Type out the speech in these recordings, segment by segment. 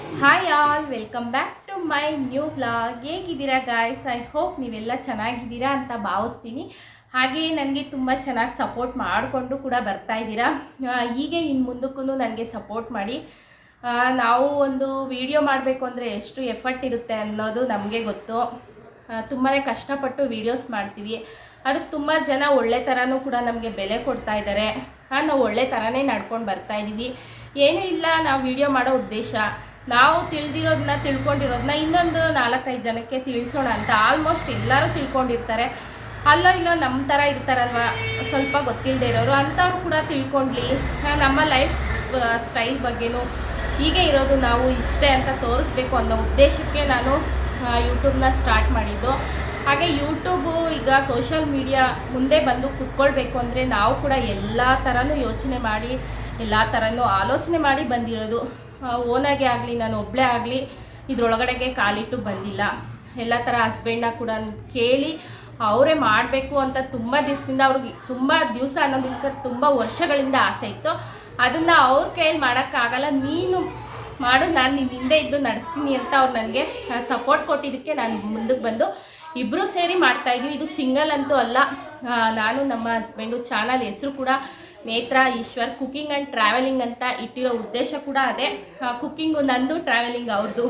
Hi all welcome back to my new blog ಹೇಗಿದ್ದೀರಾ guys I hope ನೀವೆಲ್ಲ ಚೆನ್ನಾಗಿದ್ದೀರಾ ಅಂತ ಭಾವಿಸ್ತೀನಿ. ಹಾಗೆ ನನಗೆ ತುಂಬ ಚೆನ್ನಾಗಿ ಸಪೋರ್ಟ್ ಮಾಡಿಕೊಂಡು ಕೂಡ ಬರ್ತಾ ಇದ್ದೀರಾ. ಹೀಗೆ ಇನ್ನು ಮುಂದಕ್ಕೂ ನನಗೆ ಸಪೋರ್ಟ್ ಮಾಡಿ. ನಾವು ಒಂದು ವಿಡಿಯೋ ಮಾಡಬೇಕು ಅಂದರೆ ಎಷ್ಟು ಎಫರ್ಟ್ ಇರುತ್ತೆ ಅನ್ನೋದು ನಮಗೆ ಗೊತ್ತು. ತುಂಬಾ ಕಷ್ಟಪಟ್ಟು ವೀಡಿಯೋಸ್ ಮಾಡ್ತೀವಿ. ಅದಕ್ಕೆ ತುಂಬ ಜನ ಒಳ್ಳೆ ಥರನೂ ಕೂಡ ನಮಗೆ ಬೆಲೆ ಕೊಡ್ತಾ ಇದ್ದಾರೆ. ನಾವು ಒಳ್ಳೆ ಥರನೇ ನಡ್ಕೊಂಡು ಬರ್ತಾ ಇದ್ದೀವಿ ಏನೂ ಇಲ್ಲ, ನಾವು ವಿಡಿಯೋ ಮಾಡೋ ಉದ್ದೇಶ. ನಾವು ತಿಳಿದಿರೋದನ್ನ ತಿಳ್ಕೊಂಡಿರೋದನ್ನ ಇನ್ನೊಂದು ನಾಲ್ಕೈದು ಜನಕ್ಕೆ ತಿಳಿಸೋಣ ಅಂತ ಆಲ್ಮೋಸ್ಟ್ ಎಲ್ಲರೂ ತಿಳ್ಕೊಂಡಿರ್ತಾರೆ. ಅಲ್ಲೋ ಇಲ್ಲೋ ನಮ್ಮ ಥರ ಇರ್ತಾರಲ್ವ? ಸ್ವಲ್ಪ ಗೊತ್ತಿಲ್ಲದೆ ಇರೋರು ಅಂಥವ್ರು ಕೂಡ ತಿಳ್ಕೊಂಡ್ಲಿ. ನಮ್ಮ ಲೈಫ್ ಸ್ಟೈಲ್ ಬಗ್ಗೆನೂ ಹೀಗೆ ಇರೋದು ನಾವು ಇಷ್ಟೇ ಅಂತ ತೋರಿಸ್ಬೇಕು ಅನ್ನೋ ಉದ್ದೇಶಕ್ಕೆ ನಾನು ಯೂಟ್ಯೂಬ್ನ ಸ್ಟಾರ್ಟ್ ಮಾಡಿದ್ದು. ಹಾಗೆ ಯೂಟ್ಯೂಬು ಈಗ ಸೋಷಿಯಲ್ ಮೀಡಿಯಾ ಮುಂದೆ ಬಂದು ಕುತ್ಕೊಳ್ಬೇಕು ಅಂದರೆ ನಾವು ಕೂಡ ಎಲ್ಲ ಥರನೂ ಯೋಚನೆ ಮಾಡಿ, ಎಲ್ಲ ಥರನೂ ಆಲೋಚನೆ ಮಾಡಿ ಬಂದಿರೋದು. ಓನಾಗೆ ಆಗಲಿ, ನಾನು ಒಬ್ಬಳೇ ಆಗಲಿ, ಇದ್ರೊಳಗಡೆಗೆ ಕಾಲಿಟ್ಟು ಬಂದಿಲ್ಲ. ಎಲ್ಲ ಥರ ಹಸ್ಬೆಂಡ್ನ ಕೂಡ ಕೇಳಿ, ಅವರೇ ಮಾಡಬೇಕು ಅಂತ ತುಂಬ ದಿವಸದಿಂದ ಅವ್ರಿಗೆ ತುಂಬ ದಿವಸ ಅನ್ನೋದಕ್ಕೆ ತುಂಬ ವರ್ಷಗಳಿಂದ ಆಸೆ ಇತ್ತು. ಅದನ್ನು ಅವ್ರ ಕೈಯಲ್ಲಿ ಮಾಡೋಕ್ಕಾಗಲ್ಲ, ನೀನು ಮಾಡು, ನಾನು ನಿನ್ನ ಹಿಂದೆ ಇದ್ದು ನಡೆಸ್ತೀನಿ ಅಂತ ಅವ್ರು ನನಗೆ ಸಪೋರ್ಟ್ ಕೊಟ್ಟಿದ್ದಕ್ಕೆ ನಾನು ಮುಂದಕ್ಕೆ ಬಂದು ಇಬ್ಬರು ಸೇರಿ ಮಾಡ್ತಾಯಿದ್ವಿ ಇದು ಸಿಂಗಲ್ ಅಂತೂ ಅಲ್ಲ. ನಾನು, ನಮ್ಮ ಹಸ್ಬೆಂಡು ಚಾನಲ್ ಹೆಸರು ಕೂಡ ನೇತ್ರ, ಈಶ್ವರ್ ಕುಕಿಂಗ್ ಆ್ಯಂಡ್ ಟ್ರಾವೆಲಿಂಗ್ ಅಂತ ಇಟ್ಟಿರೋ ಉದ್ದೇಶ ಕೂಡ ಅದೇ. ಕುಕ್ಕಿಂಗು ನಂದು ಟ್ರಾವೆಲಿಂಗ್ ಅವ್ರದ್ದು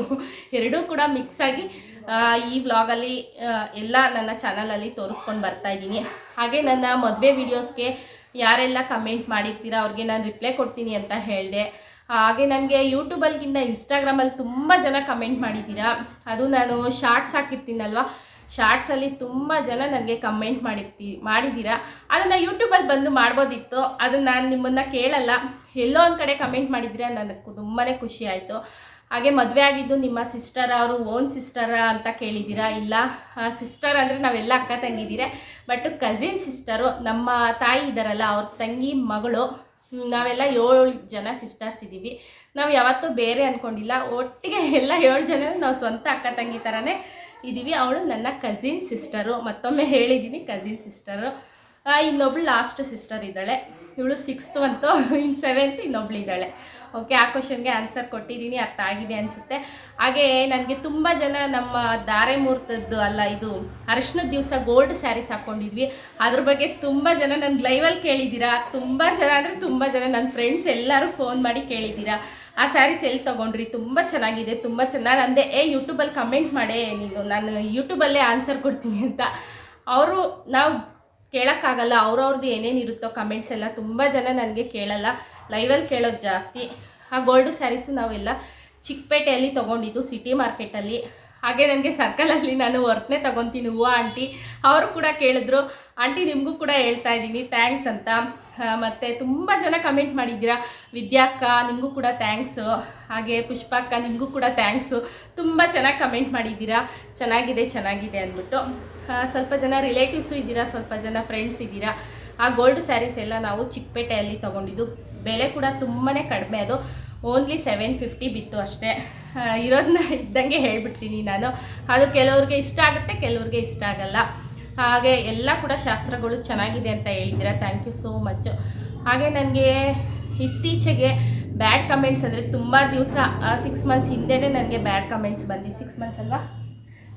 ಎರಡೂ ಕೂಡ ಮಿಕ್ಸ್ ಆಗಿ ಈ ವ್ಲಾಗಲ್ಲಿ ಎಲ್ಲ ನನ್ನ ಚಾನಲಲ್ಲಿ ತೋರಿಸ್ಕೊಂಡು ಬರ್ತಾ ಇದ್ದೀನಿ. ಹಾಗೆ ನನ್ನ ಮದುವೆ ವೀಡಿಯೋಸ್ಗೆ ಯಾರೆಲ್ಲ ಕಮೆಂಟ್ ಮಾಡಿರ್ತೀರ, ಅವ್ರಿಗೆ ನಾನು ರಿಪ್ಲೈ ಕೊಡ್ತೀನಿ ಅಂತ ಹೇಳಿದೆ. ಹಾಗೆ ನನಗೆ ಯೂಟ್ಯೂಬಲ್ಗಿಂತ ಇನ್ಸ್ಟಾಗ್ರಾಮಲ್ಲಿ ತುಂಬ ಜನ ಕಮೆಂಟ್ ಮಾಡಿದ್ದೀರಾ. ಅದು ನಾನು ಶಾರ್ಟ್ಸ್ ಹಾಕಿರ್ತೀನಲ್ವ? ಶಾರ್ಟ್ಸಲ್ಲಿ ತುಂಬ ಜನ ನನಗೆ ಕಮೆಂಟ್ ಮಾಡಿರ್ತಿ ಮಾಡಿದ್ದೀರಾ ಅದನ್ನು ಯೂಟ್ಯೂಬಲ್ಲಿ ಬಂದು ಮಾಡ್ಬೋದಿತ್ತು. ಅದನ್ನು ನಾನು ನಿಮ್ಮನ್ನು ಕೇಳಲ್ಲ. ಎಲ್ಲೋ ಒಂದು ಕಡೆ ಕಮೆಂಟ್ ಮಾಡಿದರೆ ನನಗೆ ತುಂಬಾ ಖುಷಿ ಆಯಿತು. ಹಾಗೆ ಮದುವೆ ಆಗಿದ್ದು ನಿಮ್ಮ ಸಿಸ್ಟರ್ ಅವರು ಓನ್ ಸಿಸ್ಟರ ಅಂತ ಕೇಳಿದ್ದೀರಾ ಇಲ್ಲ ಸಿಸ್ಟರ್ ಅಂದರೆ ನಾವೆಲ್ಲ ಅಕ್ಕ ತಂಗಿದ್ದೀರ ಬಟ್ ಕಸಿನ್ ಸಿಸ್ಟರು ನಮ್ಮ ತಾಯಿ ಇದ್ದಾರಲ್ಲ ಅವ್ರ ತಂಗಿ, ಮಗಳು ನಾವೆಲ್ಲ ಏಳು ಜನ ಸಿಸ್ಟರ್ಸ್ ಇದ್ದೀವಿ ನಾವು ಯಾವತ್ತೂ ಬೇರೆ ಅಂದ್ಕೊಂಡಿಲ್ಲ ಒಟ್ಟಿಗೆ ಎಲ್ಲ ಏಳು ಜನ ನಾವು ಸ್ವಂತ ಅಕ್ಕ ತಂಗಿ ಥರನೇ ಇದ್ದೀವಿ. ಅವಳು ನನ್ನ ಕಸಿನ್ ಸಿಸ್ಟರು ಮತ್ತೊಮ್ಮೆ ಹೇಳಿದ್ದೀನಿ ಕಸಿನ್ ಸಿಸ್ಟರು ಇನ್ನೊಬ್ಳು ಲಾಸ್ಟ್ ಸಿಸ್ಟರ್ ಇದ್ದಾಳೆ. ಇವಳು ಸಿಕ್ಸ್ತ್ ಅಂತ ಇನ್ ಸೆವೆಂತ್ ಇನ್ನೊಬ್ಳು ಇದ್ದಾಳೆ. ಓಕೆ ಆ ಕ್ವಶನ್ಗೆ ಆನ್ಸರ್ ಕೊಟ್ಟಿದ್ದೀನಿ ಅರ್ಥ ಆಗಿದೆ ಅನಿಸುತ್ತೆ. ಹಾಗೆ ನನಗೆ ತುಂಬ ಜನ ನಮ್ಮ ಧಾರೆ ಮುಹೂರ್ತದ್ದು ಅಲ್ಲ, ಇದು ಅರಶಿನ ದಿವಸ ಗೋಲ್ಡ್ ಸ್ಯಾರೀಸ್ ಹಾಕ್ಕೊಂಡಿದ್ವಿ ಅದ್ರ ಬಗ್ಗೆ ತುಂಬ ಜನ ನನ್ನ ಲೈವಲ್ಲಿ ಕೇಳಿದ್ದೀರಾ? ತುಂಬ ಜನ ಅಂದರೆ ತುಂಬ ಜನ ನನ್ನ ಫ್ರೆಂಡ್ಸ್ ಎಲ್ಲರೂ ಫೋನ್ ಮಾಡಿ ಕೇಳಿದ್ದೀರಾ? ಆ ಸ್ಯಾರೀಸ್ ಎಲ್ಲಿ ತೊಗೊಂಡ್ರಿ? ತುಂಬ ಚೆನ್ನಾಗಿದೆ, ತುಂಬ ಚೆನ್ನಾಗಿ ಅಂದೆ, ಏ ಯೂಟ್ಯೂಬಲ್ಲಿ ಕಮೆಂಟ್ ಮಾಡೇ, ನೀನು ನಾನು ಯೂಟ್ಯೂಬಲ್ಲೇ ಆನ್ಸರ್ ಕೊಡ್ತೀನಿ ಅಂತ. ಅವರು ನಾವು ಕೇಳೋಕ್ಕಾಗಲ್ಲ ಅವ್ರವ್ರದ್ದು ಏನೇನು ಇರುತ್ತೋ ಕಮೆಂಟ್ಸ್ ಎಲ್ಲ ತುಂಬ ಜನ ನನಗೆ ಕೇಳಲ್ಲ ಲೈವಲ್ಲಿ ಕೇಳೋದು ಜಾಸ್ತಿ. ಆ ಗೋಲ್ಡ್ ಸ್ಯಾರೀಸು ನಾವೆಲ್ಲ ಚಿಕ್ಕಪೇಟೆಯಲ್ಲಿ ತೊಗೊಂಡಿದ್ದು ಸಿಟಿ ಮಾರ್ಕೆಟಲ್ಲಿ ಹಾಗೆ ನನಗೆ ಸರ್ಕಲಲ್ಲಿ ನಾನು ವರ್ಕ್ನೇ ತೊಗೊತೀನಿ, ಹೂವು, ಆಂಟಿ? ಅವರು ಕೂಡ ಕೇಳಿದ್ರು. ಆಂಟಿ, ನಿಮಗೂ ಕೂಡ ಹೇಳ್ತಾ ಇದ್ದೀನಿ ಥ್ಯಾಂಕ್ಸ್ ಅಂತ. ಮತ್ತು ತುಂಬ ಜನ ಕಮೆಂಟ್ ಮಾಡಿದ್ದೀರಾ? ವಿದ್ಯಾಕ್ಕ, ನಿಮಗೂ ಕೂಡ ಥ್ಯಾಂಕ್ಸು ಹಾಗೆ ಪುಷ್ಪಕ್ಕ, ನಿಮಗೂ ಕೂಡ ಥ್ಯಾಂಕ್ಸು ತುಂಬ ಚೆನ್ನಾಗಿ ಕಮೆಂಟ್ ಮಾಡಿದ್ದೀರಾ? ಚೆನ್ನಾಗಿದೆ ಚೆನ್ನಾಗಿದೆ ಅಂದ್ಬಿಟ್ಟು. ಸ್ವಲ್ಪ ಜನ ರಿಲೇಟಿವ್ಸು ಇದ್ದೀರಾ? ಸ್ವಲ್ಪ ಜನ ಫ್ರೆಂಡ್ಸ್ ಇದ್ದೀರಾ? ಆ ಗೋಲ್ಡ್ ಸ್ಯಾರೀಸ್ ಎಲ್ಲ ನಾವು ಚಿಕ್ಕಪೇಟೆಯಲ್ಲಿ ತೊಗೊಂಡಿದ್ದು. ಬೆಲೆ ಕೂಡ ತುಂಬಾ ಕಡಿಮೆ. ಅದು ಓನ್ಲಿ ಸೆವೆನ್ ಫಿಫ್ಟಿ ಬಿತ್ತು ಅಷ್ಟೇ. ಇರೋದನ್ನ ಇದ್ದಂಗೆ ಹೇಳ್ಬಿಡ್ತೀನಿ ನಾನು. ಅದು ಕೆಲವ್ರಿಗೆ ಇಷ್ಟ ಆಗುತ್ತೆ, ಕೆಲವ್ರಿಗೆ ಇಷ್ಟ ಆಗಲ್ಲ. ಹಾಗೆ ಎಲ್ಲ ಕೂಡ ಶಾಸ್ತ್ರಗಳು ಚೆನ್ನಾಗಿದೆ ಅಂತ ಹೇಳಿದ್ದೀರಾ. ಥ್ಯಾಂಕ್ ಯು ಸೋ ಮಚ್ ಹಾಗೆ ನನಗೆ ಇತ್ತೀಚೆಗೆ ಬ್ಯಾಡ್ ಕಮೆಂಟ್ಸ್ ಅಂದರೆ ತುಂಬ ದಿವಸ ಸಿಕ್ಸ್ ಮಂತ್ಸ್ ಹಿಂದೆನೇ ನನಗೆ ಬ್ಯಾಡ್ ಕಮೆಂಟ್ಸ್ ಬಂದು ಸಿಕ್ಸ್ ಮಂತ್ಸ್ ಅಲ್ವಾ?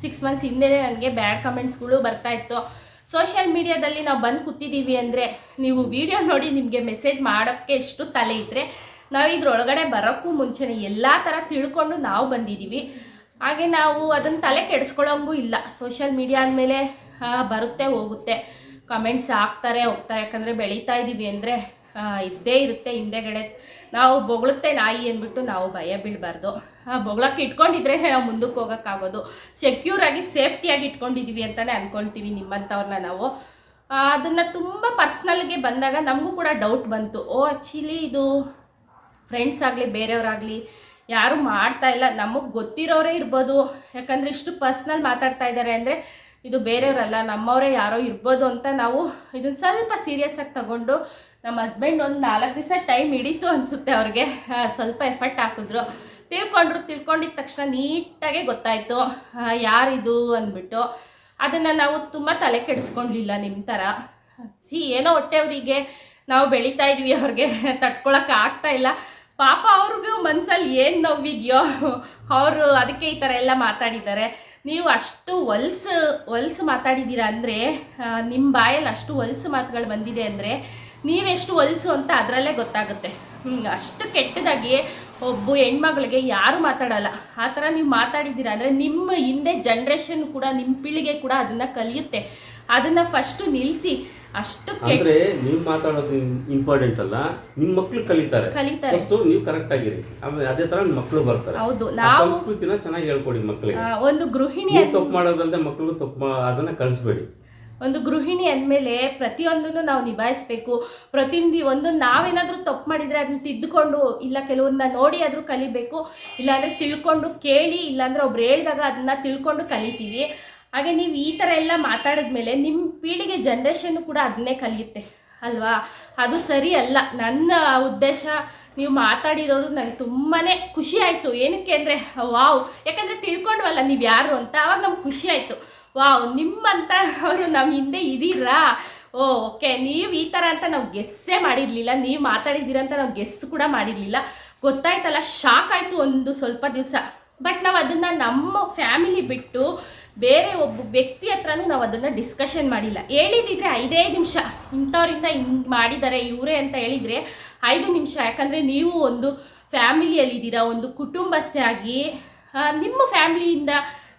ಸಿಕ್ಸ್ ಮಂತ್ಸ್ ಹಿಂದೆನೇ ನನಗೆ ಬ್ಯಾಡ್ ಕಮೆಂಟ್ಸ್ಗಳು ಬರ್ತಾ ಇತ್ತು. ಸೋಷಿಯಲ್ ಮೀಡಿಯಾದಲ್ಲಿ ನಾವು ಬಂದು ಕೂತಿದ್ದೀವಿ ಅಂದರೆ ನೀವು ವಿಡಿಯೋ ನೋಡಿ ನಿಮಗೆ ಮೆಸೇಜ್ ಮಾಡೋಕ್ಕೆ ಎಷ್ಟು ತಲೆ ಇದ್ದರೆ ನಾವು ಇದ್ರೊಳಗಡೆ ಬರೋಕ್ಕೂ ಮುಂಚೆನೇ ಎಲ್ಲ ಥರ ತಿಳ್ಕೊಂಡು ನಾವು ಬಂದಿದ್ದೀವಿ ಹಾಗೆ ನಾವು ಅದನ್ನು ತಲೆ ಕೆಡಿಸ್ಕೊಳ್ಳೋಂಗೂ ಇಲ್ಲ. ಸೋಷಿಯಲ್ ಮೀಡಿಯಾ ಅಂದಮೇಲೆ ಬರುತ್ತೆ, ಹೋಗುತ್ತೆ. ಕಮೆಂಟ್ಸ್ ಹಾಕ್ತಾರೆ ಹೋಗ್ತಾರೆ. ಯಾಕಂದರೆ ಬೆಳೀತಾ ಇದ್ದೀವಿ ಅಂದರೆ ಇದ್ದೇ ಇರುತ್ತೆ ಹಿಂದೆಗಡೆ. ನಾವು ಬೊಗಳುತ್ತೆ ನಾಯಿ ಅಂದ್ಬಿಟ್ಟು ನಾವು ಭಯ ಬೀಳಬಾರ್ದು. ಬೊಗಳಕ್ಕೆ ಇಟ್ಕೊಂಡಿದ್ರೆ ನಾವು ಮುಂದಕ್ಕೆ ಹೋಗೋಕ್ಕಾಗೋದು. ಸೆಕ್ಯೂರಾಗಿ ಸೇಫ್ಟಿಯಾಗಿ ಇಟ್ಕೊಂಡಿದ್ದೀವಿ ಅಂತಲೇ ಅಂದ್ಕೊಳ್ತೀವಿ ನಿಮ್ಮಂಥವ್ರನ್ನ ನಾವು. ಅದನ್ನು ತುಂಬ ಪರ್ಸ್ನಲ್ಗೆ ಬಂದಾಗ ನಮಗೂ ಕೂಡ ಡೌಟ್ ಬಂತು. ಓ ಆ್ಯಕ್ಚುಲಿ ಇದು ಫ್ರೆಂಡ್ಸ್ ಆಗಲಿ, ಬೇರೆಯವರಾಗಲಿ, ಯಾರು ಮಾಡ್ತಾ ಇಲ್ಲ. ನಮಗೆ ಗೊತ್ತಿರೋರೇ ಇರ್ಬೋದು. ಯಾಕಂದರೆ ಇಷ್ಟು ಪರ್ಸ್ನಲ್ ಮಾತಾಡ್ತಾ ಇದ್ದಾರೆ ಅಂದರೆ ಇದು ಬೇರೆಯವರಲ್ಲ, ನಮ್ಮವರೇ ಯಾರೋ ಇರ್ಬೋದು ಅಂತ ನಾವು ಇದನ್ನು ಸ್ವಲ್ಪ ಸೀರಿಯಸ್ ಆಗಿ ತಗೊಂಡು ನಮ್ಮ ಹಸ್ಬೆಂಡ್ ಒಂದು ನಾಲ್ಕು ದಿವಸ ಟೈಮ್ ಹಿಡಿತು ಅನಿಸುತ್ತೆ ಅವ್ರಿಗೆ. ಸ್ವಲ್ಪ ಎಫರ್ಟ್ ಹಾಕಿದ್ರು. ತಿಳ್ಕೊಂಡ್ರು, ತಿಳ್ಕೊಂಡಿದ ತಕ್ಷಣ ನೀಟಾಗೆ ಗೊತ್ತಾಯಿತು. ಯಾರಿದು ಅಂದ್ಬಿಟ್ಟು. ಅದನ್ನು ನಾವು ತುಂಬ ತಲೆ ಕೆಡಿಸ್ಕೊಂಡಿಲ್ಲ ನಿಮ್ಮ ಥರ ಸಿ ಏನೋ ಹೊಟ್ಟೆವರಿಗೆ ನಾವು ಬೆಳೀತಾ ಇದ್ವಿ ಅವ್ರಿಗೆ. ತಡ್ಕೊಳಕ್ಕೆ ಆಗ್ತಾ ಇಲ್ಲ. ಪಾಪ ಅವ್ರಿಗೂ ಮನಸ್ಸಲ್ಲಿ ಏನು ನೋವಿದೆಯೋ, ಅವರು ಅದಕ್ಕೆ ಈ ಥರ ಎಲ್ಲ ಮಾತಾಡಿದ್ದಾರೆ. ನೀವು ಅಷ್ಟು ಹೊಲ್ಸು ಹೊಲ್ಸು ಮಾತಾಡಿದ್ದೀರಾ ಅಂದರೆ ನಿಮ್ಮ ಬಾಯಲ್ಲಿ ಅಷ್ಟು ಹೊಲ್ಸು ಮಾತುಗಳು ಬಂದಿದೆ ಅಂದರೆ ನೀವೆಷ್ಟು ಹೊಲ್ಸು ಅಂತ ಅದರಲ್ಲೇ ಗೊತ್ತಾಗುತ್ತೆ. ಅಷ್ಟು ಕೆಟ್ಟದಾಗಿ ಒಬ್ಬ ಹೆಣ್ಮಗಳಿಗೆ ಯಾರು ಮಾತಾಡಲ್ಲ. ಆ ಥರ ನೀವು ಮಾತಾಡಿದ್ದೀರಾ ಅಂದರೆ, ನಿಮ್ಮ ಹಿಂದೆ ಜನ್ರೇಷನ್ ಕೂಡ ನಿಮ್ಮ ಪೀಳಿಗೆ ಕೂಡ ಅದನ್ನು ಕಲಿಯುತ್ತೆ. ಅದನ್ನು ಫಸ್ಟು ನಿಲ್ಲಿಸಿ ಅಷ್ಟು ಅಂದ್ರೆ ನೀವು ಮಾತಾಡೋದು ಇಂಪಾರ್ಟೆಂಟ್ ಅಲ್ಲ ನಿಮ್ ಮಕ್ಳು ಕಲಿತಾರೆ. ಕಲಿತಾರೆ. ಫಸ್ಟ್ ನೀವು ಕರೆಕ್ಟ್ ಆಗಿರಿ. ಆಮೇಲೆ ಅದೇ ತರ ಮಕ್ಕಳು ಬರ್ತಾರೆ. ಹೌದು ನಾವು ಸಂಸ್ಕೃತಿನ ಚೆನ್ನಾಗಿ ಹೇಳ್ಕೊಡಿ ಮಕ್ಕಳಿಗೆ ಒಂದು ಗೃಹಿಣಿ ತಪ್ಪು ಮಾಡೋದಲ್ಲದೆ ಮಕ್ಕಳು ತಪ್ಪು ಅದನ್ನ ಕಲಿಸ್ಬೇಡಿ. ಒಂದು ಗೃಹಿಣಿ ಅಂದಮೇಲೆ ಪ್ರತಿಯೊಂದನ್ನು ನಾವು ನಿಭಾಯಿಸ್ಬೇಕು. ಪ್ರತಿಯೊಂದು ಒಂದು ನಾವೇನಾದರೂ ತಪ್ಪು ಮಾಡಿದರೆ ಅದನ್ನ ತಿದ್ದುಕೊಂಡು ಇಲ್ಲ ಕೆಲವನ್ನ ನೋಡಿ ಆದರೂ ಕಲಿಬೇಕು. ಇಲ್ಲಾಂದರೆ ತಿಳ್ಕೊಂಡು ಕೇಳಿ ಇಲ್ಲಾಂದರೆ ಒಬ್ರು ಹೇಳಿದಾಗ ಅದನ್ನ ತಿಳ್ಕೊಂಡು ಕಲಿತೀವಿ. ಹಾಗೆ ನೀವು ಈ ಥರ ಎಲ್ಲ ಮಾತಾಡಿದ್ಮೇಲೆ ನಿಮ್ಮ ಪೀಳಿಗೆ ಜನ್ರೇಷನ್ ಕೂಡ ಅದನ್ನೇ ಕಲಿಯುತ್ತೆ, ಅಲ್ವಾ? ಅದು ಸರಿ ಅಲ್ಲ. ನನ್ನ ಉದ್ದೇಶ ನೀವು ಮಾತಾಡಿರೋದು ನಂಗೆ ತುಂಬಾ ಖುಷಿ ಆಯಿತು. ಏನಕ್ಕೆ ಅಂದರೆ, ವಾವ್. ಯಾಕಂದರೆ ತಿಳ್ಕೊಂಡ್ವಲ್ಲ ನೀವು ಯಾರು ಅಂತ, ಅವಾಗ ನಮ್ಗೆ ಖುಷಿ ಆಯಿತು. ವಾವ್, ನಿಮ್ಮಂತ ಅವರು ನಮ್ಮ ಹಿಂದೆ ಇದ್ದೀರಾ? Oh, okay. ನೀವು ಈ ಥರ ಅಂತ ನಾವು ಗೆಸ್ಸೇ ಮಾಡಿರಲಿಲ್ಲ. ನೀವು ಮಾತಾಡಿದ್ದೀರ ಅಂತ ನಾವು ಗೆಸ್ ಕೂಡ ಮಾಡಿರಲಿಲ್ಲ. ಗೊತ್ತಾಯ್ತಲ್ಲ ಶಾಕ್ ಆಯಿತು ಒಂದು ಸ್ವಲ್ಪ ದಿವಸ. ಬಟ್ ನಾವು ಅದನ್ನು ನಮ್ಮ ಫ್ಯಾಮಿಲಿ ಬಿಟ್ಟು ಬೇರೆ ಒಬ್ಬ ವ್ಯಕ್ತಿ ಹತ್ರನೂ ನಾವು ಅದನ್ನು ಡಿಸ್ಕಷನ್ ಮಾಡಿಲ್ಲ. ಹೇಳಿದಿದ್ರೆ ಐದೇ ನಿಮಿಷ. ಇಂಥವ್ರಿಂದ ಹಿಂಗೆ ಮಾಡಿದ್ದಾರೆ ಇವರೇ ಅಂತ ಹೇಳಿದರೆ ಐದು ನಿಮಿಷ. ಯಾಕಂದರೆ ನೀವು ಒಂದು ಫ್ಯಾಮಿಲಿಯಲ್ಲಿದ್ದೀರಾ ಒಂದು ಕುಟುಂಬಸ್ಥೆ ಆಗಿ ನಿಮ್ಮ ಫ್ಯಾಮಿಲಿಯಿಂದ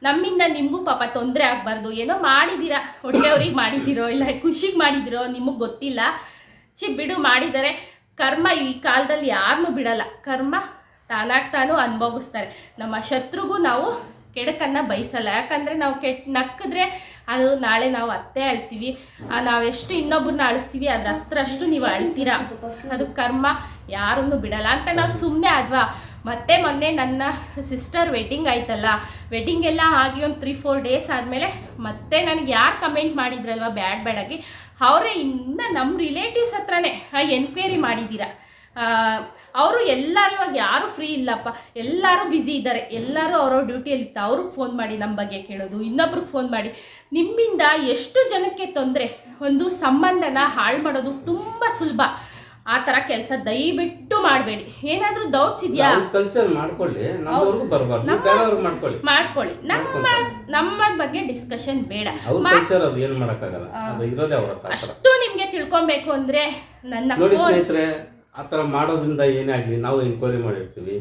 ನಮ್ಮಿಂದ ನಿಮಗೂ ಪಾಪ ತೊಂದರೆ ಆಗಬಾರ್ದು. ಏನೋ ಮಾಡಿದ್ದೀರಾ ಹೊಟ್ಟೆಯವ್ರಿಗೆ ಮಾಡಿದ್ದೀರೋ ಇಲ್ಲ ಖುಷಿಗೆ ಮಾಡಿದ್ದೀರೋ ನಿಮಗೆ ಗೊತ್ತಿಲ್ಲ. ಚಿ ಬಿಡು ಮಾಡಿದ್ದಾರೆ ಕರ್ಮ ಈ ಕಾಲದಲ್ಲಿ ಯಾರನ್ನೂ ಬಿಡಲ್ಲ. ಕರ್ಮ ತಾನಾಗ್ತಾನು ಅನುಭವಿಸ್ತಾರೆ. ನಮ್ಮ ಶತ್ರುಗೂ ನಾವು ಕೆಡಕನ್ನು ಬಯಸಲ್ಲ. ಯಾಕಂದರೆ ನಾವು ಕೆಟ್ಟ ನಕ್ಕಿದ್ರೆ ಅದು ನಾಳೆ ನಾವು ಅತ್ತೆ ಅಳ್ತೀವಿ. ನಾವೆಷ್ಟು ಇನ್ನೊಬ್ಬರನ್ನ ಅಳಿಸ್ತೀವಿ, ಅದ್ರ ಹತ್ರ ಅಷ್ಟು ನೀವು ಅಳ್ತೀರಾ? ಅದು ಕರ್ಮ, ಯಾರನ್ನು ಬಿಡಲ್ಲ. ಅಂತ ನಾವು ಸುಮ್ಮನೆ ಅದ್ವಾ ಮತ್ತೆ ಮೊನ್ನೆ ನನ್ನ ಸಿಸ್ಟರ್ ವೆಡ್ಡಿಂಗ್ ಆಯ್ತಲ್ಲ. ವೆಡ್ಡಿಂಗ್ ಎಲ್ಲ ಆಗಿ ಒಂದು ತ್ರೀ ಫೋರ್ ಡೇಸ್ ಆದಮೇಲೆ ಮತ್ತೆ ನನಗೆ ಯಾರು ಕಮೆಂಟ್ ಮಾಡಿದ್ರಲ್ವ? ಬ್ಯಾಡ್, ಬ್ಯಾಡಾಗಿ. ಅವರೇ ಇನ್ನು ನಮ್ಮ ರಿಲೇಟಿವ್ಸ್ ಹತ್ರನೇ ಎನ್ಕ್ವೈರಿ ಮಾಡಿದ್ದೀರಾ? ಅವರು ಎಲ್ಲರೂ ಇವಾಗ ಯಾರು ಫ್ರೀ ಇಲ್ಲಪ್ಪ ಎಲ್ಲರೂ ಬ್ಯುಸಿ ಇದ್ದಾರೆ ಎಲ್ಲರೂ ಅವರ ಡ್ಯೂಟಿಯಲ್ಲಿ ಇರ್ತಾರೆ. ಅವ್ರಿಗೆ ಫೋನ್ ಮಾಡಿ ನಮ್ಮ ಬಗ್ಗೆ ಕೇಳೋದು ಇನ್ನೊಬ್ರಿಗೆ ಫೋನ್ ಮಾಡಿ. ನಿಮ್ಮಿಂದ ಎಷ್ಟು ಜನಕ್ಕೆ ತೊಂದರೆ? ಒಂದು ಸಂಬಂಧನ ಹಾಳು ಮಾಡೋದು ತುಂಬ ಸುಲಭ. ಆ ಥರ ಕೆಲಸ ದಯವಿಟ್ಟು ಮಾಡಬೇಡಿ. ಏನಾದರೂ ಡೌಟ್ಸ್ ಇದೆಯಾ? ಕಲ್ಚರ್ ಮಾಡ್ಕೊಳ್ಳಿ. ಮಾಡ್ಕೊಳ್ಳಿ. ಮಾಡ್ಕೊಳ್ಳಿ. ನಮ್ಮ ನಮ್ಮ ಬಗ್ಗೆ ಡಿಸ್ಕಷನ್ ಬೇಡ. ಅಷ್ಟು ನಿಮಗೆ ತಿಳ್ಕೊಬೇಕು ಅಂದರೆ ನನ್ನ ನೋಡಿ ಸ್ನೇಹಿತರೆ ಆ ಥರ ಮಾಡೋದ್ರಿಂದ ಏನೇ ಆಗಲಿ ನಾವು ಎನ್ಕ್ವೈರಿ ಮಾಡಿರ್ತೀವಿ.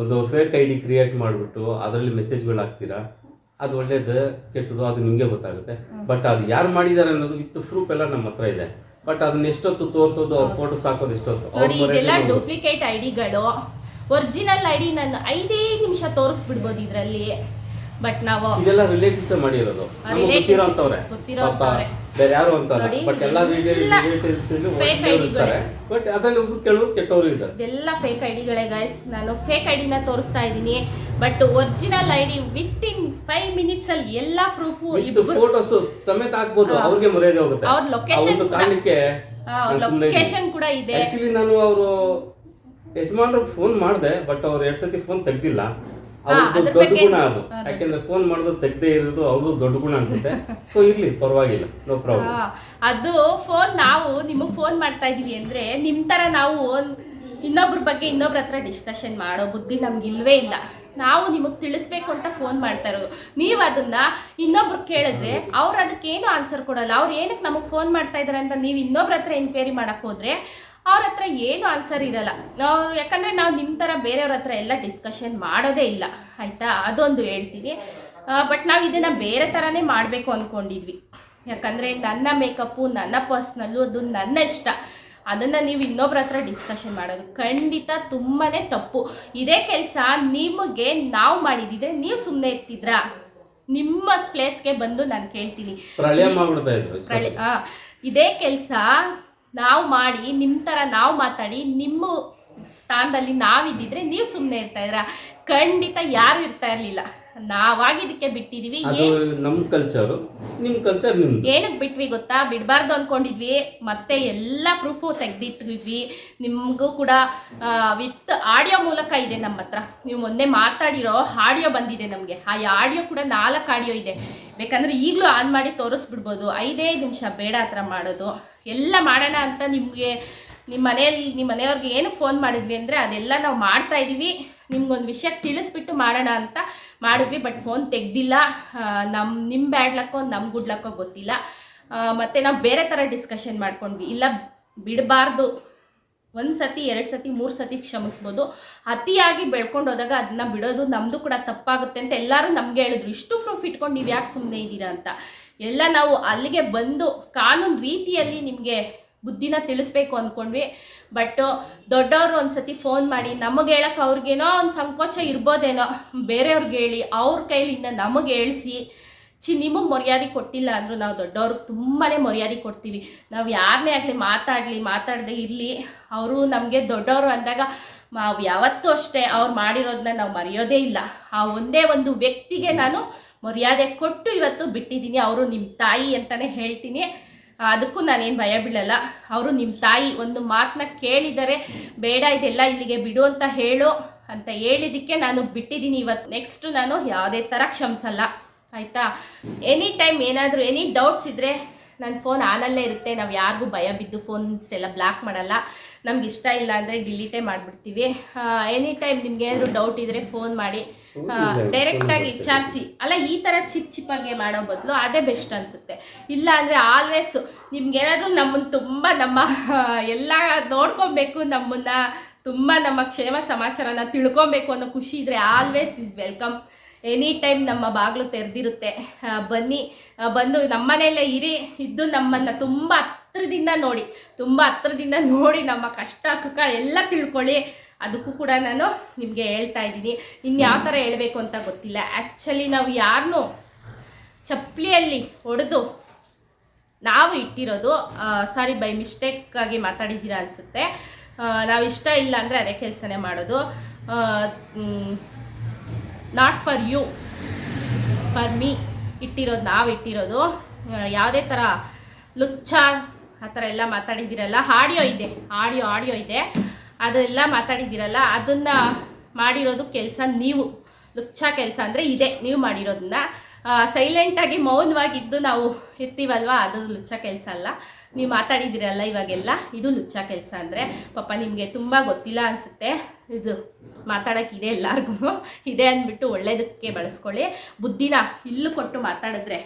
ಒಂದು ಫೇಕ್ ಐ ಡಿ ಕ್ರಿಯೇಟ್ ಮಾಡಿಬಿಟ್ಟು ಅದರಲ್ಲಿ ಮೆಸೇಜ್ಗಳು ಹಾಕ್ತೀರಾ? ಅದು ಒಳ್ಳೇದು ಕೆಟ್ಟದು ಅದು ನಿಮಗೆ ಗೊತ್ತಾಗುತ್ತೆ. ಬಟ್ ಅದು ಯಾರು ಮಾಡಿದ್ದಾರೆ ಅನ್ನೋದು ವಿತ್ ಪ್ರೂಫ್ ಎಲ್ಲ ನಮ್ಮ ಹತ್ರ ಇದೆ. ಬಟ್ ಅದನ್ನ ಎಷ್ಟೊತ್ತು ತೋರಿಸೋದು ಅವ್ರ ಫೋಟೋಸ್ ಹಾಕೋದು ಎಷ್ಟೊತ್ತು? ನೋಡಿ ಇದೆಲ್ಲ. ಡೂಪ್ಲಿಕೇಟ್ ಐಡಿಗಳು ಒರಿಜಿನಲ್ ಐಡಿ ನಾನು ಐದೇ ನಿಮಿಷ ತೋರಿಸ್ಬಿಡ್ಬೋದು ಇದರಲ್ಲಿ. ಬಟ್ ನಾವು ಇದೆಲ್ಲ ರಿಲೇಟಿವ್ಸ್ ಮಾಡಿರೋದು. ಗೊತ್ತಿರೋ ಅಂತವ್ರೆ. ಬೇರೆ ಯಾರು ಅಂತ ಬಟ್ ಎಲ್ಲ ಫೇಕ್ ಇರ್ತಾರೆ ಬಟ್ ಅದ್ರಲ್ಲಿ ಒಬ್ರು ಕೆಲವರು ಕೆಟ್ಟವರು ಇದ್ದಾರೆ. ಎಲ್ಲ ಫೇಕ್ ಐಡಿಗಳೇ ಗೈಸ್ ನಾನು ಫೇಕ್ ಐಡಿನ ತೋರಿಸ್ತಾ ಇದ್ದೀನಿ. But original ID within five minutes ಅಲ್ಲಿ ಎಲ್ಲ ಪ್ರೂಫ್ ಫೋಟೋಸ್ ಸಮೇತ ಹಾಕ್ಬೋದು. ಅವ್ರಿಗೆ ಮರ್ಯಾದೆ ಹೋಗುತ್ತೆ. ಅವ್ರ ಲೊಕೇಶನ್ ಒಂದು ಲೊಕೇಶನ್ ಕೂಡ ಇದೆ. ಆಕ್ಚುಲಿ ನಾನು ಅವರು ಯಜಮಾನ್ರಿಗೆ ಫೋನ್ ಮಾಡಿದೆ ಬಟ್ ಅವ್ರು ಎರಡು ಸತಿ ಫೋನ್ ತೆಗ್ದಿಲ್ಲ. ಅವ್ರದ್ದು ದೊಡ್ಡ ಗುಣ ಅದು. ಯಾಕೆಂದ್ರೆ ಫೋನ್ ಮಾಡೋದು ತೆಗ್ದೇ ಇರೋದು ಅವ್ರದ್ದು ದೊಡ್ಡ ಗುಣ ಅನ್ಸುತ್ತೆ. ಸೊ ಇರ್ಲಿ ಪರವಾಗಿಲ್ಲ. ನೋ ಪ್ರಾಬ್ಲಮ್ ಅದು ಫೋನ್ ನಾವು ನಿಮಗೆ ಫೋನ್ ಮಾಡ್ತಾ ಇದೀವಿ ಅಂದ್ರೆ ನಿಮ್ ತರ ನಾವು ಇನ್ನೊಬ್ರ ಬಗ್ಗೆ ಇನ್ನೊಬ್ರ ಹತ್ರ ಡಿಸ್ಕಷನ್ ಮಾಡೋ ಬುದ್ಧಿ ನಮ್ಗೆ ಇಲ್ವೇ ಇಲ್ಲ. ನಾವು ನಿಮಗೆ ತಿಳಿಸ್ಬೇಕು ಅಂತ ಫೋನ್ ಮಾಡ್ತಾ ಇರೋದು. ನೀವು ಅದನ್ನ ಇನ್ನೊಬ್ರು ಕೇಳಿದ್ರೆ ಅವ್ರು ಅದಕ್ಕೇನು ಆನ್ಸರ್ ಕೊಡಲ್ಲ. ಅವ್ರು ಏನಕ್ಕೆ ನಮಗೆ ಫೋನ್ ಮಾಡ್ತಾ ಇದ್ದಾರೆ ಅಂತ ನೀವು ಇನ್ನೊಬ್ರ ಹತ್ರ ಎನ್ಕ್ವೈರಿ ಮಾಡಕ್ ಹೋದ್ರೆ ಅವ್ರ ಹತ್ರ ಏನು ಆನ್ಸರ್ ಇರಲ್ಲ. ಅವ್ರು ಯಾಕಂದ್ರೆ ನಾವು ನಿಮ್ಮ ಥರ ಬೇರೆಯವ್ರ ಹತ್ರ ಎಲ್ಲ ಡಿಸ್ಕಷನ್ ಮಾಡೋದೇ ಇಲ್ಲ. ಆಯ್ತಾ? ಅದೊಂದು ಹೇಳ್ತೀನಿ. ಬಟ್ ನಾವು ಇದನ್ನು ಬೇರೆ ಥರನೇ ಮಾಡಬೇಕು ಅಂದ್ಕೊಂಡಿದ್ವಿ ಯಾಕಂದರೆ ನನ್ನ ಮೇಕಪ್ಪು ನನ್ನ ಪರ್ಸ್ನಲ್ಲು ಅದು ನನ್ನ ಇಷ್ಟ. ಅದನ್ನು ನೀವು ಇನ್ನೊಬ್ರ ಹತ್ರ ಡಿಸ್ಕಷನ್ ಮಾಡೋದು ಖಂಡಿತ ತುಂಬಾ ತಪ್ಪು. ಇದೇ ಕೆಲಸ ನಿಮಗೆ ನಾವು ಮಾಡಿದಿದ್ರೆ ನೀವು ಸುಮ್ಮನೆ ಇರ್ತಿದ್ರಾ? ನಿಮ್ಮ ಪ್ಲೇಸ್ಗೆ ಬಂದು ನಾನು ಕೇಳ್ತೀನಿ. ಇದೇ ಕೆಲಸ ನಾವು ಮಾಡಿ ನಿಮ್ಮ ಥರ ನಾವು ಮಾತಾಡಿ ನಿಮ್ಮ ಸ್ಥಾನದಲ್ಲಿ ನಾವಿದ್ದಿದ್ರೆ ನೀವು ಸುಮ್ಮನೆ ಇರ್ತಾ ಇದ್ರ ಖಂಡಿತ ಯಾರು ಇರ್ತಾ ಇರಲಿಲ್ಲ. ನಾವಾಗಿದ್ದಕ್ಕೆ ಬಿಟ್ಟಿದೀವಿ. ಅದು ನಮ್ ಕಲ್ಚರು ನಿಮ್ ಕಲ್ಚರ್ ನಿಮ್ದು. ಏನಕ್ಕೆ ಬಿಟ್ವಿ ಗೊತ್ತಾ? ಬಿಡಬಾರ್ದು ಅಂದ್ಕೊಂಡಿದ್ವಿ ಮತ್ತೆ ಎಲ್ಲ ಪ್ರೂಫು ತೆಗ್ದಿಟ್ಟಿದ್ವಿ ನಿಮಗೂ ಕೂಡ ವಿತ್ ಆಡಿಯೋ ಮೂಲಕ ಇದೆ ನಮ್ಮ ಹತ್ರ ನೀವು ಮೊನ್ನೆ ಮಾತಾಡಿರೋ ಆಡಿಯೋ ಬಂದಿದೆ ನಮಗೆ. ಆ ಆಡಿಯೋ ಕೂಡ ನಾಲ್ಕು ಆಡಿಯೋ ಇದೆ. ಬೇಕಂದ್ರೆ ಈಗಲೂ ಆನ್ ಮಾಡಿ ತೋರಿಸ್ಬಿಡ್ಬೋದು. ಐದೇ ನಿಮಿಷ ಬೇಡ ಆ ಥರ ಮಾಡೋದು. ಎಲ್ಲ ಮಾಡೋಣ ಅಂತ ನಿಮಗೆ, ನಿಮ್ಮ ಮನೆಯಲ್ಲಿ, ನಿಮ್ಮ ಮನೆಯವ್ರಿಗೆ ಏನು ಫೋನ್ ಮಾಡಿದ್ವಿ ಅಂದರೆ ಅದೆಲ್ಲ ನಾವು ಮಾಡ್ತಾ ಇದ್ದೀವಿ ನಿಮ್ಗೊಂದು ವಿಷಯ ತಿಳಿಸ್ಬಿಟ್ಟು ಮಾಡೋಣ ಅಂತ ಮಾಡಿದ್ವಿ ಬಟ್ ಫೋನ್ ತೆಗ್ದಿಲ್ಲ. ನಮ್ಮ ನಿಮ್ಮ ಬ್ಯಾಡ್ ಲಕ್ಕೋ ನಮ್ಮ ಗುಡ್ ಲಕ್ಕೋ ಗೊತ್ತಿಲ್ಲ. ಮತ್ತು ನಾವು ಬೇರೆ ಥರ ಡಿಸ್ಕಷನ್ ಮಾಡ್ಕೊಂಡ್ವಿ. ಇಲ್ಲ, ಬಿಡಬಾರ್ದು. ಒಂದು ಸತಿ, ಎರಡು ಸತಿ, ಮೂರು ಸತಿ ಕ್ಷಮಿಸ್ಬೋದು. ಅತಿಯಾಗಿ ಬೆಳ್ಕೊಂಡು ಹೋದಾಗ ಅದನ್ನ ಬಿಡೋದು ನಮ್ಮದು ಕೂಡ ತಪ್ಪಾಗುತ್ತೆ ಅಂತ ಎಲ್ಲರೂ ನಮಗೆ ಹೇಳಿದ್ರು. ಇಷ್ಟು ಪ್ರೂಫ್ ಇಟ್ಕೊಂಡು ನೀವು ಯಾಕೆ ಸುಮ್ಮನೆ ಇದ್ದೀರಾ ಅಂತ. ಎಲ್ಲ ನಾವು ಅಲ್ಲಿಗೆ ಬಂದು ಕಾನೂನು ರೀತಿಯಲ್ಲಿ ನಿಮಗೆ ಬುದ್ಧಿನ ತಿಳಿಸ್ಬೇಕು ಅಂದ್ಕೊಂಡ್ವಿ ಬಟ್ ದೊಡ್ಡವರು ಒಂದು ಸತಿ ಫೋನ್ ಮಾಡಿ, ನಮಗೆ ಹೇಳಕ್ಕೆ ಅವ್ರಿಗೇನೋ ಒಂದು ಸಂಕೋಚ ಇರ್ಬೋದೇನೋ, ಬೇರೆಯವ್ರಿಗೆ ಹೇಳಿ, ಅವ್ರ ಕೈಲಿಂದ ನಮಗೆ ಹೇಳಿಸಿ ಚಿ ನಿಮಗೆ ಮರ್ಯಾದೆ ಕೊಟ್ಟಿಲ್ಲ ಅಂದರೂ ನಾವು ದೊಡ್ಡವ್ರಿಗೆ ತುಂಬಾ ಮರ್ಯಾದೆ ಕೊಡ್ತೀವಿ. ನಾವು ಯಾರನ್ನೇ ಆಗಲಿ ಮಾತಾಡಲಿ, ಮಾತಾಡದೆ ಇರಲಿ, ಅವರು ನಮಗೆ ದೊಡ್ಡವರು ಅಂದಾಗ ನಾವು ಯಾವತ್ತೂ ಅಷ್ಟೇ ಅವ್ರು ಮಾಡಿರೋದನ್ನ ನಾವು ಮರೆಯೋದೇ ಇಲ್ಲ. ಆ ಒಂದೇ ಒಂದು ವ್ಯಕ್ತಿಗೆ ನಾನು ಮರ್ಯಾದೆ ಕೊಟ್ಟು ಇವತ್ತು ಬಿಟ್ಟಿದ್ದೀನಿ ಅವರು ನಿಮ್ಮ ತಾಯಿ ಅಂತಲೇ ಹೇಳ್ತೀನಿ. ಅದಕ್ಕೂ ನಾನೇನು ಭಯ ಬೀಳಲ್ಲ. ಅವರು ನಿಮ್ಮ ತಾಯಿ ಒಂದು ಮಾತನ್ನ ಕೇಳಿದರೆ, ಬೇಡ ಇದೆಲ್ಲ ಇಲ್ಲಿಗೆ ಬಿಡು ಅಂತ ಹೇಳು ಅಂತ ಹೇಳಿದ್ದಕ್ಕೆ ನಾನು ಬಿಟ್ಟಿದ್ದೀನಿ ಇವತ್ತು. ನೆಕ್ಸ್ಟು ನಾನು ಯಾವುದೇ ಥರ ಕ್ಷಮಿಸಲ್ಲ. ಆಯಿತಾ? ಎನಿ ಟೈಮ್ ಏನಾದರೂ ಎನಿ ಡೌಟ್ಸ್ ಇದ್ದರೆ ನನ್ನ ಫೋನ್ ಆನಲ್ಲೇ ಇರುತ್ತೆ. ನಾವು ಯಾರಿಗೂ ಭಯ ಬಿದ್ದು ಫೋನ್ಸ್ ಎಲ್ಲ ಬ್ಲಾಕ್ ಮಾಡಲ್ಲ. ನಮ್ಗೆ ಇಷ್ಟ ಇಲ್ಲ ಅಂದರೆ ಡಿಲೀಟೇ ಮಾಡಿಬಿಡ್ತೀವಿ. ಎನಿ ಟೈಮ್ ನಿಮ್ಗೆ ಏನಾದರೂ ಡೌಟ್ ಇದ್ದರೆ ಫೋನ್ ಮಾಡಿ ಡೈರೆಕ್ಟಾಗಿ ವಿಚಾರಿಸಿ. ಅಲ್ಲ ಈ ಥರ ಚಿಪ್ ಚಿಪ್ಪಾಗೆ ಮಾಡೋ ಬದಲು ಅದೇ ಬೆಸ್ಟ್ ಅನಿಸುತ್ತೆ. ಇಲ್ಲ ಅಂದರೆ ಆಲ್ವೇಸ್ ನಿಮ್ಗೇನಾದರೂ ನಮ್ಮನ್ನು ತುಂಬ ನಮ್ಮ ಎಲ್ಲ ನೋಡ್ಕೊಬೇಕು ನಮ್ಮನ್ನು ತುಂಬ ನಮ್ಮ ಕ್ಷೇಮ ಸಮಾಚಾರನ ತಿಳ್ಕೊಬೇಕು ಅನ್ನೋ ಖುಷಿ ಇದ್ದರೆ always is welcome any time ನಮ್ಮ ಬಾಗಿಲು ತೆರೆದಿರುತ್ತೆ. ಬನ್ನಿ ಬಂದು ನಮ್ಮನೆಯಲ್ಲೇ ಇರಿ, ಇದ್ದು ನಮ್ಮನ್ನು ತುಂಬ ಹತ್ರದಿಂದ ನೋಡಿ, ತುಂಬ ಹತ್ರದಿಂದ ನೋಡಿ ನಮ್ಮ ಕಷ್ಟ, ಸುಖ ಎಲ್ಲ ತಿಳ್ಕೊಳ್ಳಿ. ಅದಕ್ಕೂ ಕೂಡ ನಾನು ನಿಮಗೆ ಹೇಳ್ತಾ ಇದ್ದೀನಿ. ಇನ್ನು ಯಾವ ಥರ ಹೇಳಬೇಕು ಅಂತ ಗೊತ್ತಿಲ್ಲ. ಆ್ಯಕ್ಚುಲಿ ನಾವು ಯಾರನ್ನೂ ಚಪ್ಪಲಿಯಲ್ಲಿ ಹೊಡೆದು ನಾವು ಇಟ್ಟಿರೋದು ಸಾರಿ ಬೈ ಮಿಸ್ಟೇಕಾಗಿ ಮಾತಾಡಿದ್ದೀರಾ ಅನಿಸುತ್ತೆ. ನಾವು ಇಷ್ಟ ಇಲ್ಲ ಅಂದರೆ ಅದೇ ಕೆಲಸನೇ ಮಾಡೋದು. Not for you for me ಇಟ್ಟಿರೋದು ನಾವು ಇಟ್ಟಿರೋದು. ಯಾವುದೇ ಥರ ಲುಚ್ಚ ಆ ಥರ ಎಲ್ಲ ಮಾತಾಡಿದ್ದೀರಲ್ಲ, ಆಡಿಯೋ ಇದೆ. ಆಡಿಯೋ ಆಡಿಯೋ ಇದೆ. ಅದೆಲ್ಲ ಮಾತಾಡಿದ್ದೀರಲ್ಲ, ಅದನ್ನು ಮಾಡಿರೋದು ಕೆಲಸ ನೀವು. ಲುಚ್ಚ ಕೆಲಸ ಅಂದರೆ ಇದೆ, ನೀವು ಮಾಡಿರೋದನ್ನ ಸೈಲೆಂಟಾಗಿ ಮೌನವಾಗಿದ್ದು ನಾವು ಇರ್ತೀವಲ್ವಾ, ಅದು ಲುಚ್ಚ ಕೆಲಸ ಅಲ್ಲ. ನೀವು ಮಾತಾಡಿದ್ದೀರಲ್ಲ ಇವಾಗೆಲ್ಲ, ಇದು ಲುಚ್ಚ ಕೆಲಸ ಅಂದರೆ. ಪಾಪ ನಿಮಗೆ ತುಂಬ ಗೊತ್ತಿಲ್ಲ ಅನಿಸುತ್ತೆ. ಇದು ಮಾತಾಡೋಕ್ಕಿದೆ ಎಲ್ಲರಿಗೂ ಇದೆ ಅಂದ್ಬಿಟ್ಟು ಒಳ್ಳೇದಕ್ಕೆ ಬಳಸ್ಕೊಳ್ಳಿ. ಬುದ್ಧಿನ ಇಲ್ಲೂ ಕೊಟ್ಟು ಮಾತಾಡಿದ್ರೆ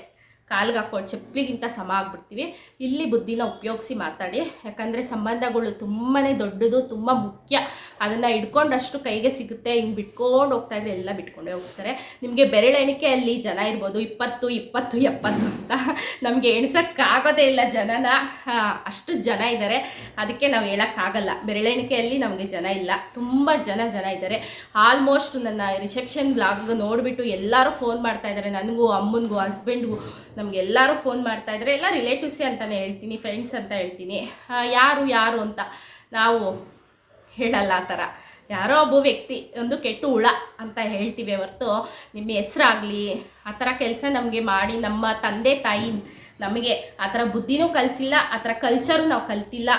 ಕಾಲ್ಗೆ ಹಾಕೊಂಡು ಚಪ್ಪಲಿಗಿಂತ ಸಮ ಆಗ್ಬಿಡ್ತೀವಿ. ಇಲ್ಲಿ ಬುದ್ಧಿನ ಉಪಯೋಗಿಸಿ ಮಾತಾಡಿ. ಯಾಕಂದರೆ ಸಂಬಂಧಗಳು ತುಂಬಾ ದೊಡ್ಡದು, ತುಂಬ ಮುಖ್ಯ. ಅದನ್ನು ಹಿಡ್ಕೊಂಡಷ್ಟು ಕೈಗೆ ಸಿಗುತ್ತೆ. ಹಿಂಗೆ ಬಿಟ್ಕೊಂಡು ಹೋಗ್ತಾ ಇದ್ರೆ ಎಲ್ಲ ಬಿಟ್ಕೊಂಡೇ ಹೋಗ್ತಾರೆ. ನಿಮಗೆ ಬೆರಳೆಣಿಕೆಯಲ್ಲಿ ಜನ ಇರ್ಬೋದು. ಇಪ್ಪತ್ತು ಇಪ್ಪತ್ತು, ಎಪ್ಪತ್ತು ಅಂತ. ನಮಗೆ ಎಣಿಸೋಕ್ಕಾಗೋದೇ ಇಲ್ಲ ಜನನ. ಅಷ್ಟು ಜನ ಇದ್ದಾರೆ. ಅದಕ್ಕೆ ನಾವು ಹೇಳೋಕ್ಕಾಗಲ್ಲ. ಬೆರಳೆಣಿಕೆಯಲ್ಲಿ ನಮಗೆ ಜನ ಇಲ್ಲ. ತುಂಬ ಜನ ಜನ ಇದ್ದಾರೆ. ಆಲ್ಮೋಸ್ಟ್ ನನ್ನ ರಿಸೆಪ್ಷನ್ ಬ್ಲಾಗ್ ನೋಡಿಬಿಟ್ಟು ಎಲ್ಲರೂ ಫೋನ್ ಮಾಡ್ತಾ ಇದ್ದಾರೆ. ನನಗೂ, ಅಮ್ಮನಿಗೂ, ಹಸ್ಬೆಂಡ್ಗೂ. ನಮ್ಗೆ ಎಲ್ಲರೂ ಫೋನ್ ಮಾಡ್ತಾ ಇದ್ರೆ ಎಲ್ಲ ರಿಲೇಟಿವ್ಸೇ ಅಂತಲೇ ಹೇಳ್ತೀನಿ ಫ್ರೆಂಡ್ಸ್ ಅಂತ ಹೇಳ್ತೀನಿ. ಯಾರು ಯಾರು ಅಂತ ನಾವು ಹೇಳಲ್ಲ ಆ ಥರ. ಯಾರೋ ಒಬ್ಬ ವ್ಯಕ್ತಿ ಒಂದು ಕೆಟ್ಟು ಹುಳ ಅಂತ ಹೇಳ್ತೀವಿ ಹೊರತು ನಿಮ್ಮ ಹೆಸರಾಗಲಿ ಆ ಥರ ಕೆಲಸ ನಮಗೆ ಮಾಡಿ ನಮ್ಮ ತಂದೆ ತಾಯಿ ನಮಗೆ ಆ ಥರ ಬುದ್ಧಿನೂ ಕಲಿಸಿಲ್ಲ ಆ ಥರ ಕಲ್ಚರು ನಾವು ಕಲ್ತಿಲ್ಲ.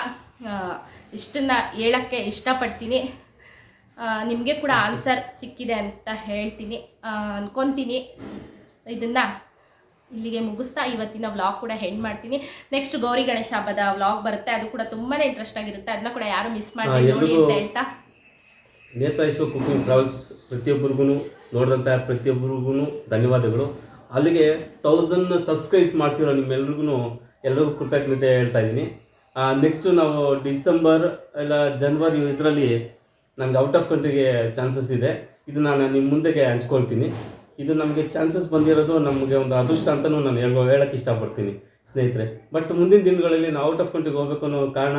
ಇಷ್ಟನ್ನು ಹೇಳೋಕ್ಕೆ ಇಷ್ಟಪಡ್ತೀನಿ. ನಿಮಗೆ ಕೂಡ ಆನ್ಸರ್ ಸಿಕ್ಕಿದೆ ಅಂತ ಹೇಳ್ತೀನಿ. ಅಂದ್ಕೊತೀನಿ ಇದನ್ನು ಇಲ್ಲಿಗೆ ಮುಗಿಸ್ತಾ ಇವತ್ತಿನ ವ್ಲಾಗ್ ಕೂಡ ಹೆಂಡ್ ಮಾಡ್ತೀನಿ. ನೆಕ್ಸ್ಟ್ ಗೌರಿ ಗಣೇಶ ಹಬ್ಬದ ವ್ಲಾಗ್ ಬರುತ್ತೆ. ಅದು ಕೂಡ ತುಂಬಾನೇ ಇಂಟ್ರೆಸ್ಟ್ ಆಗಿರುತ್ತೆ. ಅದನ್ನ ಕೂಡ ಯಾರು ಮಿಸ್ ಮಾಡಿ ನೋಡಿ ಅಂತ ಹೇಳ್ತಾ. ಕುಕಿಂಗ್ ಟ್ರಾವೆಲ್ಸ್ ಪ್ರತಿಯೊಬ್ಬರಿಗೂ ನೋಡಿದಂಥ ಪ್ರತಿಯೊಬ್ಬರಿಗೂ ಧನ್ಯವಾದಗಳು. ಅಲ್ಲಿಗೆ ತೌಸಂಡ್ ಸಬ್ಸ್ಕ್ರೈಬ್ ಮಾಡಿಸಿರೋ ನಿಮ್ಮೆಲ್ರಿಗೂ ಎಲ್ಲರಿಗೂ ಕೃತಜ್ಞತೆ ಹೇಳ್ತಾ ಇದ್ದೀನಿ. ನೆಕ್ಸ್ಟು ನಾವು ಡಿಸೆಂಬರ್ ಇಲ್ಲ ಜನವರಿ ಇದರಲ್ಲಿ ನನಗೆ ಔಟ್ ಆಫ್ ಕಂಟ್ರಿಗೆ ಚಾನ್ಸಸ್ ಇದೆ. ಇದು ನಾನು ನಿಮ್ಮ ಮುಂದೆಗೆ ಹಂಚ್ಕೊಳ್ತೀನಿ. ಇದು ನಮಗೆ ಚಾನ್ಸಸ್ ಬಂದಿರೋದು ನಮಗೆ ಒಂದು ಅದೃಷ್ಟ ಅಂತಲೂ ನಾನು ಹೇಳೋ ಹೇಳೋಕ್ಕೆ ಇಷ್ಟಪಡ್ತೀನಿ ಸ್ನೇಹಿತರೆ. ಬಟ್ ಮುಂದಿನ ದಿನಗಳಲ್ಲಿ ನಾವು ಔಟ್ ಆಫ್ ಕಂಟ್ರಿಗೆ ಹೋಗ್ಬೇಕು ಅನ್ನೋ ಕಾರಣ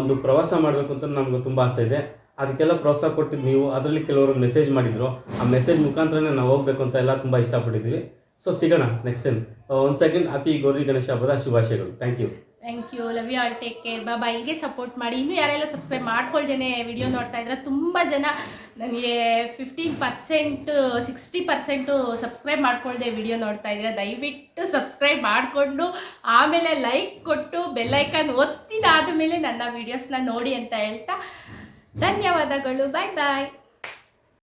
ಒಂದು ಪ್ರವಾಸ ಮಾಡಬೇಕು ಅಂತ ನಮ್ಗೆ ತುಂಬ ಆಸೆ ಇದೆ. ಅದಕ್ಕೆಲ್ಲ ಪ್ರೋತ್ಸಾಹ ಕೊಟ್ಟಿದ್ದು ನೀವು, ಅದರಲ್ಲಿ ಕೆಲವರು ಮೆಸೇಜ್ ಮಾಡಿದ್ರು. ಆ ಮೆಸೇಜ್ ಮುಖಾಂತರನೇ ನಾವು ಹೋಗ್ಬೇಕು ಅಂತ ಎಲ್ಲ ತುಂಬ ಇಷ್ಟಪಟ್ಟಿದ್ದೀವಿ. ಸೊ ಸಿಗೋಣ ನೆಕ್ಸ್ಟ್ ಟೈಮ್ ಒಂದು ಸೆಕೆಂಡ್ ಹ್ಯಾಪಿ ಗೌರಿ ಗಣೇಶ ಹಬ್ಬದ ಶುಭಾಶಯಗಳು. Thank you thank you love you all take care ಬಾಬಾ ಇಲ್ಲಿಗೆ ಸಪೋರ್ಟ್ ಮಾಡಿ. ಇನ್ನೂ ಯಾರೆಲ್ಲ ಸಬ್ಸ್ಕ್ರೈಬ್ ಮಾಡ್ಕೊಳ್ದೇನೆ ವಿಡಿಯೋ ನೋಡ್ತಾ ಇದ್ರೆ ತುಂಬ ಜನ ನನಗೆ fifteen percent sixty percent subscribe ಮಾಡ್ಕೊಳ್ದೆ video ನೋಡ್ತಾ ಇದ್ರೆ ದಯವಿಟ್ಟು ಸಬ್ಸ್ಕ್ರೈಬ್ ಮಾಡಿಕೊಂಡು ಆಮೇಲೆ ಲೈಕ್ ಕೊಟ್ಟು ಬೆಲ್ಲೈಕನ್ ಒತ್ತಿದಾದ ಮೇಲೆ ನನ್ನ ವೀಡಿಯೋಸ್ನ ನೋಡಿ ಅಂತ ಹೇಳ್ತಾ ಧನ್ಯವಾದಗಳು. ಬಾಯ್ ಬಾಯ್